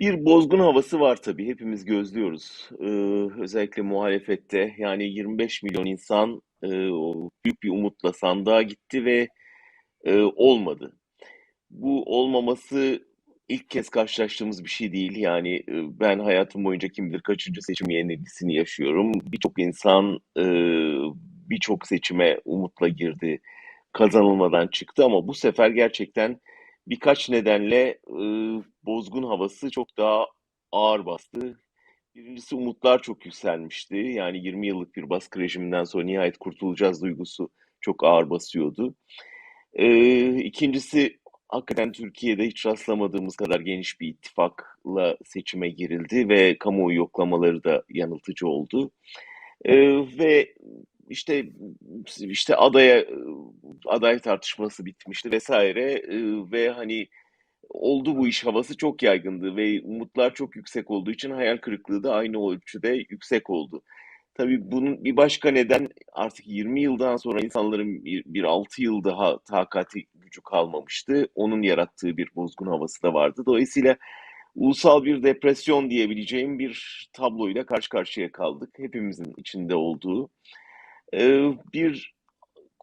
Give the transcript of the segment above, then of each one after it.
Bir bozgun havası var tabii. Hepimiz gözlüyoruz. Ee, özellikle muhalefette. Yani 25 milyon insan e, o büyük bir umutla sandığa gitti ve e, olmadı. Bu olmaması ilk kez karşılaştığımız bir şey değil. Yani e, ben hayatım boyunca kim bilir kaçıncı seçim yenilgisini yaşıyorum. Birçok insan e, birçok seçime umutla girdi. Kazanılmadan çıktı ama bu sefer gerçekten birkaç nedenle e, bozgun havası çok daha ağır bastı. Birincisi umutlar çok yükselmişti. Yani 20 yıllık bir baskı rejiminden sonra nihayet kurtulacağız duygusu çok ağır basıyordu. E, ikincisi hakikaten Türkiye'de hiç rastlamadığımız kadar geniş bir ittifakla seçime girildi ve kamuoyu yoklamaları da yanıltıcı oldu. E, ve işte işte adaya aday tartışması bitmişti vesaire ve hani oldu bu iş havası çok yaygındı ve umutlar çok yüksek olduğu için hayal kırıklığı da aynı ölçüde yüksek oldu. Tabii bunun bir başka neden artık 20 yıldan sonra insanların bir, bir 6 yıl daha takati gücü kalmamıştı. Onun yarattığı bir bozgun havası da vardı. Dolayısıyla ulusal bir depresyon diyebileceğim bir tabloyla karşı karşıya kaldık. Hepimizin içinde olduğu. Ee, bir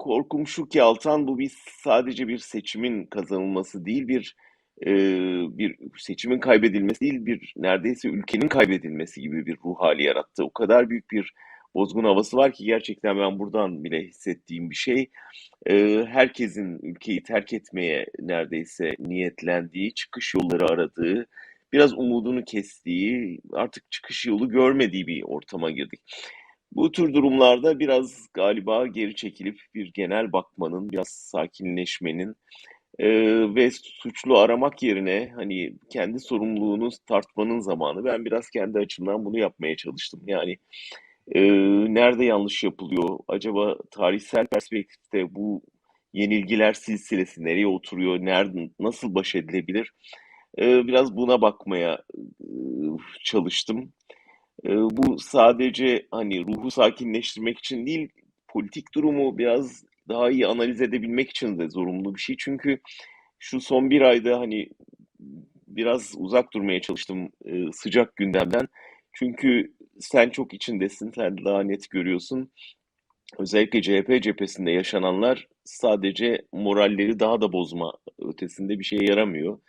korkum şu ki Altan bu bir sadece bir seçimin kazanılması değil bir e, bir seçimin kaybedilmesi değil bir neredeyse ülkenin kaybedilmesi gibi bir ruh hali yarattı. O kadar büyük bir bozgun havası var ki gerçekten ben buradan bile hissettiğim bir şey. E, herkesin ülkeyi terk etmeye neredeyse niyetlendiği, çıkış yolları aradığı, biraz umudunu kestiği, artık çıkış yolu görmediği bir ortama girdik. Bu tür durumlarda biraz galiba geri çekilip bir genel bakmanın, biraz sakinleşmenin e, ve suçlu aramak yerine hani kendi sorumluluğunu tartmanın zamanı. Ben biraz kendi açımdan bunu yapmaya çalıştım. Yani e, nerede yanlış yapılıyor? Acaba tarihsel perspektifte bu yenilgiler silsilesi nereye oturuyor? Nerede, nasıl baş edilebilir? E, biraz buna bakmaya e, çalıştım. Ee, bu sadece hani ruhu sakinleştirmek için değil, politik durumu biraz daha iyi analiz edebilmek için de zorunlu bir şey. Çünkü şu son bir ayda hani biraz uzak durmaya çalıştım e, sıcak gündemden. Çünkü sen çok içindesin, sen daha net görüyorsun. Özellikle CHP cephesinde yaşananlar sadece moralleri daha da bozma ötesinde bir şeye yaramıyor.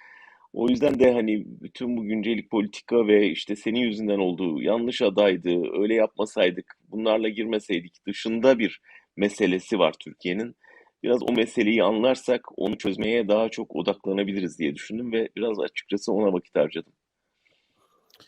O yüzden de hani bütün bu güncelik politika ve işte senin yüzünden olduğu yanlış adaydı, öyle yapmasaydık, bunlarla girmeseydik dışında bir meselesi var Türkiye'nin. Biraz o meseleyi anlarsak onu çözmeye daha çok odaklanabiliriz diye düşündüm ve biraz açıkçası ona vakit harcadım.